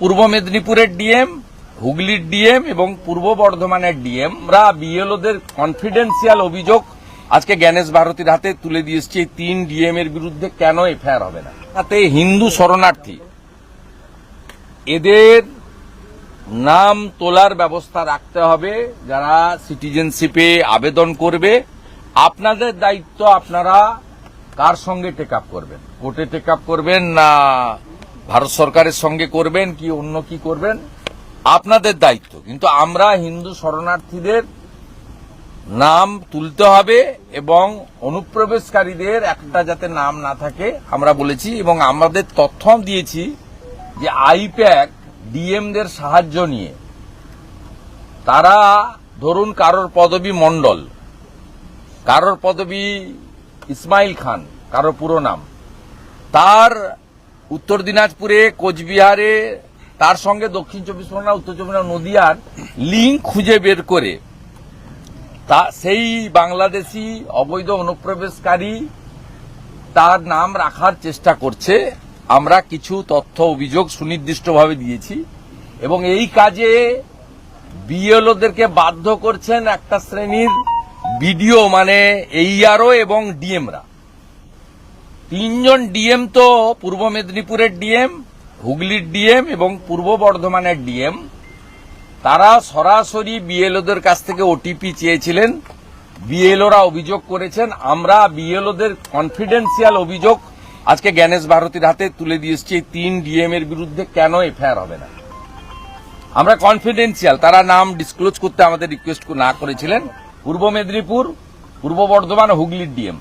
পূর্ব মেদিনীপুরের ডিএম, হুগলির ডিএম এবং পূর্ব বর্ধমানের ডিএম রা বিএলওদের কনফিডেন্সিয়াল অভিযোগ আজকে জ্ঞানেশ ভারতীর হাতে তুলে দিয়ে এসছে। তিন ডিএম এর বিরুদ্ধে কেন এফআইআর হবে না? তাতে হিন্দু শরণার্থী, এদের নাম তোলার ব্যবস্থা রাখতে হবে। যারা সিটিজেনশিপে আবেদন করবে, আপনাদের দায়িত্ব আপনারা কার সঙ্গে টেক আপ করবেন? কোর্টে টেক আপ করবেন না ভারত সরকারের সঙ্গে করবেন কি অন্য কি করবেন? আপনাদের দায়িত্ব। কিন্তু আমরা হিন্দু শরণার্থীদের নাম তুলতে হবে এবং অনুপ্রবেশকারীদের একটা যাতে নাম না থাকে, আমরা বলেছি এবং আমাদের তথ্য দিয়েছি যে আইপ্যাক ডিএমদের সাহায্য নিয়ে। তারা ধরুন কারোর পদবী মণ্ডল, কারোর পদবী ইসমাইল খান কারোর পুরো নাম। তার উত্তর দিনাজপুরে, কোচবিহারে, তার সঙ্গে দক্ষিণ চব্বিশ পরগনা, উত্তর চব্বিশ পরগনা, নদিয়ার লিঙ্ক খুঁজে বের করে। তা, সেই বাংলাদেশি অবৈধ অনুপ্রবেশকারী তার নাম রাখার চেষ্টা করছে। আমরা কিছু তথ্য, অভিযোগ সুনির্দিষ্টভাবে দিয়েছি এবং এই কাজে বিএলওদেরকে বাধ্য করছেন একটা শ্রেণির বিডিও মানে এইআরও এবং ডিএমরা তিনজন ডিএম তো পূর্ব মেদিনীপুরের ডিএম, হুগলির ডিএম এবং পূর্ব বর্ধমানের ডিএম। তারা সরাসরি বিএলওদের কাছ থেকে ওটিপি চেয়েছিলেন। বিএলওরা অভিযোগ করেছেন, আমরা বিএলওদের কনফিডেন্সিয়াল অভিযোগ আজকে জ্ঞানেশ ভারতীর হাতে তুলে দিয়ে এসছি, এই তিন ডিএম এর বিরুদ্ধে কেন এফআইআর হবে না? আমরা কনফিডেন্সিয়াল তারা নাম ডিসক্লোজ করতে আমাদের রিকোয়েস্ট না করেছিলেন। পূর্ব মেদিনীপুর, পূর্ব বর্ধমান, হুগলির ডিএম।